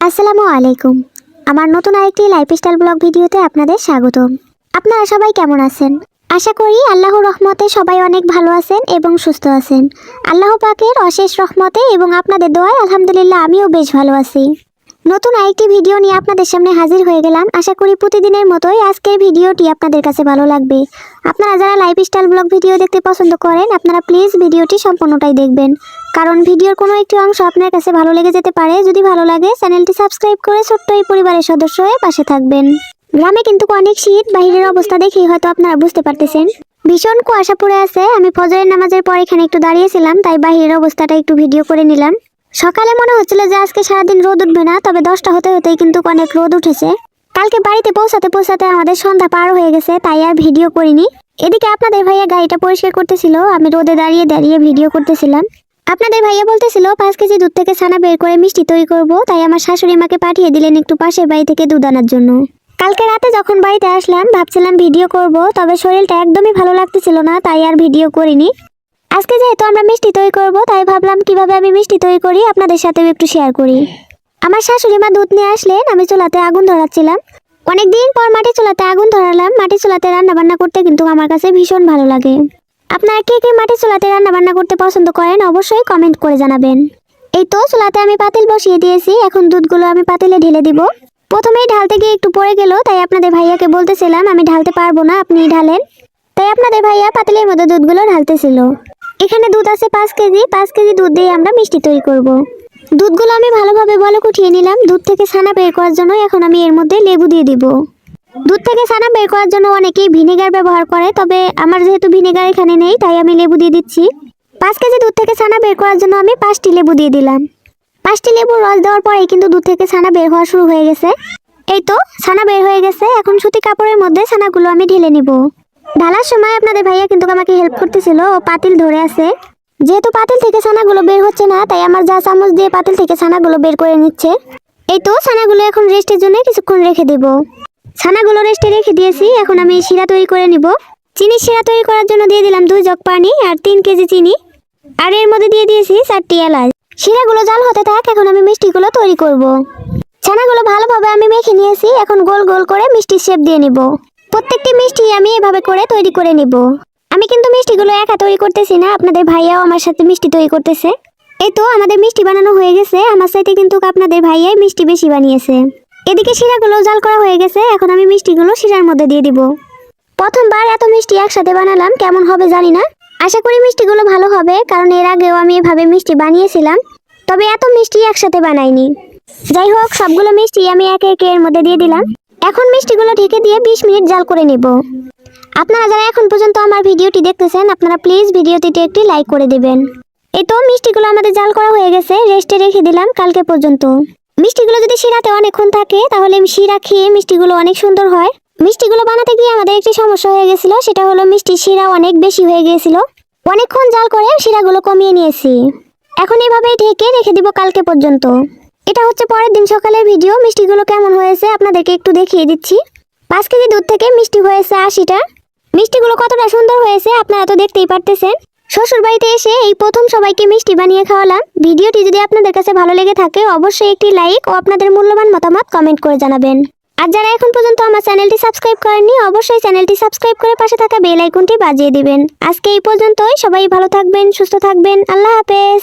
আসসালামু আলাইকুম। আমার নতুন আরেকটি লাইফস্টাইল ব্লগ ভিডিওতে আপনাদের স্বাগতম। আপনারা সবাই কেমন আছেন? আশা করি আল্লাহর রহমতে সবাই অনেক ভালো আছেন এবং সুস্থ আছেন। আল্লাহ পাকের অশেষ রহমতে এবং আপনাদের দোয়ায় আলহামদুলিল্লাহ আমিও বেশ ভালো আছি। নতুন আরেকটি ভিডিও নিয়ে আপনাদের সামনে হাজির হয়ে গেলাম। আশা করি প্রতিদিনের মতোই আজকের ভিডিওটি আপনাদের কাছে ভালো লাগবে। আপনারা যারা লাইফস্টাইল ব্লগ ভিডিও দেখতে পছন্দ করেন, আপনারা প্লিজ ভিডিওটি সম্পূর্ণটাই দেখবেন। কারণ ভিডিওর কোনো একটি অংশ আপনার কাছে ভালো লেগে যেতে পারে। যদি ভালো লাগে, চ্যানেলটি সাবস্ক্রাইব করে ছোট্ট এই পরিবারের সদস্য হয়ে পাশে থাকবেন। গ্রামে কিন্তু অনেক শীত, বাহিরের অবস্থা দেখেই হয়তো আপনারা বুঝতে পারতেছেন। ভীষণ কুয়াশা পড়ে আছে। আমি ফজরের নামাজের পর এখানে একটু দাঁড়িয়েছিলাম, তাই বাহিরের অবস্থাটা একটু ভিডিও করে নিলাম। সকালে মনে হচ্ছিল যে আজকে সারাদিন রোদ উঠবে না, তবে দশটা হতে হতেই কিন্তু অনেক রোদ উঠেছে। কালকে বাড়িতে পৌঁছাতে পৌঁছাতে আমাদের সন্ধ্যা পার হয়ে গেছে, তাই আর ভিডিও করিনি। এদিকে আপনাদের ভাইয়া গাড়িটা পরিষ্কার করতেছিল, আমি রোদে দাঁড়িয়ে দাঁড়িয়ে ভিডিও করতেছিলাম। আপনাদের ভাইয়া বলতেছিল, পাঁচ কেজি দুধ থেকে ছানা বের করে মিষ্টি তৈরি করব, তাই আমার শাশুড়ি মাকে পাঠিয়ে দিলেন একটু পাশের বাড়ি থেকে দুধ আনার জন্য। কালকে রাতে যখন বাড়িতে আসলাম, ভাবছিলাম ভিডিও করব, তবে শরীরটা একদমই ভালো লাগতেছিল না, তাই আর ভিডিও করিনি। আজকে যেহেতু আমরা মিষ্টি তৈরি করব, তাই ভাবলাম কীভাবে আমি মিষ্টি তৈরি করি, আপনাদের সাথেও একটু শেয়ার করি। আমার শাশুড়ি মা দুধ নিয়ে আসলেন, আমি চুলাতে আগুন ধরাচ্ছিলাম। অনেকদিন পর মাটি চুলাতে আগুন ধরালাম, মাটি চুলাতে রান্না বান্না করতে কিন্তু আমার কাছে ভীষণ ভালো লাগে। আপনারা কে কে মাটি চুলাতে রান্না বান্না করতে পছন্দ করেন, অবশ্যই কমেন্ট করে জানাবেন। এই তো, চুলাতে আমি পাতিল বসিয়ে দিয়েছি, এখন দুধগুলো আমি পাতিলে ঢেলে দিব। প্রথমেই ঢালতে গিয়ে একটু পড়ে গেল, তাই আপনাদের ভাইয়াকে বলতেছিলাম, আমি ঢালতে পারব না আপনি ঢালেন। তাই আপনাদের ভাইয়া পাতিলের মধ্যে দুধগুলো ঢালতেছিল। এখানে দুধ আছে পাঁচ কেজি পাঁচ কেজি দুধ দিয়ে আমরা মিষ্টি তৈরি করব। দুধগুলো আমি ভালোভাবে বলক উঠিয়ে নিলাম। দুধ থেকে ছানা বের করার জন্য এখন আমি এর মধ্যে লেবু দিয়ে দিব। দুধ থেকে ছানা বের করার জন্য অনেকেই ভিনেগার ব্যবহার করে, তবে আমার যেহেতু ভিনেগার এখানে নেই, তাই আমি লেবু দিয়ে দিচ্ছি। পাঁচ কেজি দুধ থেকে ছানা বের করার জন্য আমি পাঁচটি লেবু দিয়ে দিলাম। পাঁচটি লেবুর রস দেওয়ার পরে কিন্তু দুধ থেকে ছানা বের হওয়া শুরু হয়ে গেছে। এই তো, ছানা বের হয়ে গেছে। এখন সুতি কাপড়ের মধ্যে ছানাগুলো আমি ঢেলে নিব। ঢালার সময় আপনাদের ভাইয়া কিন্তু আমাকে হেল্প করতেছিল, ও পাতিল ধরে আছে। যেহেতু পাতিল থেকে ছানাগুলো বের হচ্ছে না, তাই আমার যা চামচ দিয়ে পাতিল থেকে ছানাগুলো বের করে নিচ্ছে। এই তো ছানাগুলো এখন রেস্টের জন্য কিছুক্ষণ রেখে দেব। ছানাগুলো রেস্টে রেখে দিয়েছি, এখন আমি শিরা তৈরি করে নিব। চিনি শিরা তৈরি করার জন্য দিয়ে দিলাম দুই জগ পানি আর তিন কেজি চিনি। আর এর মধ্যে দিয়ে দিয়েছি চারটি এলাচ। শিরাগুলো জাল হতে থাক, এখন আমি মিষ্টিগুলো তৈরি করব। ছানাগুলো ভালোভাবে আমি মেখে নিয়েছি, এখন গোল গোল করে মিষ্টির শেপ দিয়ে নিব। প্রত্যেকটি মিষ্টি আমি এভাবে করে তৈরি করে নিব। আমি কিন্তু মিষ্টিগুলো একা তৈরি করতেছি না, আপনাদের ভাইয়াও আমার সাথে মিষ্টি তৈরি করতেছে। এই তো আমাদের মিষ্টি বানানো হয়ে গেছে, আমার সাথে কিন্তু আপনাদের ভাইয়াই মিষ্টি বেশি বানিয়েছে। এদিকে শিরাগুলো জাল করা হয়ে গেছে, এখন আমি মিষ্টিগুলো শিরার মধ্যে দিয়ে দিব। প্রথমবার এত মিষ্টি একসাথে বানালাম, কেমন হবে জানি না। আশা করি মিষ্টিগুলো ভালো হবে, কারণ এর আগেও আমি এভাবে মিষ্টি বানিয়েছিলাম, তবে এত মিষ্টি একসাথে বানাইনি। যাই হোক, সবগুলো মিষ্টি আমি একে একে এর মধ্যে দিয়ে দিলাম। এখন মিষ্টিগুলো ঢেকে দিয়ে বিশ মিনিট জাল করে নেব। আপনারা যারা এখন পর্যন্ত আমার ভিডিওটি দেখতেছেন, আপনারা প্লিজ ভিডিওটিতে একটি লাইক করে দেবেন। এই তো মিষ্টিগুলো আমাদের জাল করা হয়ে গেছে রেস্টে রেখে দিলাম কালকে পর্যন্ত। মিষ্টিগুলো যদি শিরাতে অনেকক্ষণ থাকে, তাহলে শিরা খেয়ে মিষ্টিগুলো অনেক সুন্দর হয়। মিষ্টিগুলো বানাতে গিয়ে আমাদের একটি সমস্যা হয়ে গেছিল, সেটা হলো মিষ্টি শিরা অনেক বেশি হয়ে গিয়েছিল। অনেকক্ষণ জাল করে শিরাগুলো কমিয়ে নিয়েছি। এখন এভাবেই ঢেকে রেখে দিব কালকে পর্যন্ত। এটা হচ্ছে পরের দিন সকালের ভিডিও। মিষ্টিগুলো কেমন হয়েছে আপনাদেরকে একটু দেখিয়ে দিচ্ছি। পাঁচ কেজি দুধ থেকে মিষ্টি হয়েছে আশিটা। মিষ্টিগুলো কতটা সুন্দর হয়েছে আপনারা তো দেখতেই পারতেছেন। শ্বশুর বাড়িতে এসে এই প্রথম সবাইকে মিষ্টি বানিয়ে খাওয়ালাম। ভিডিওটি যদি আপনাদের কাছে ভালো লেগে থাকে, অবশ্যই একটি লাইক ও আপনাদের মূল্যবান মতামত কমেন্ট করে জানাবেন। আর যারা এখন পর্যন্ত আমার চ্যানেলটি সাবস্ক্রাইব করেননি, অবশ্যই চ্যানেলটি সাবস্ক্রাইব করে পাশে থাকা বেল আইকনটি বাজিয়ে দিবেন। আজকে এই পর্যন্তই। সবাই ভালো থাকবেন, সুস্থ থাকবেন। আল্লাহ হাফেজ।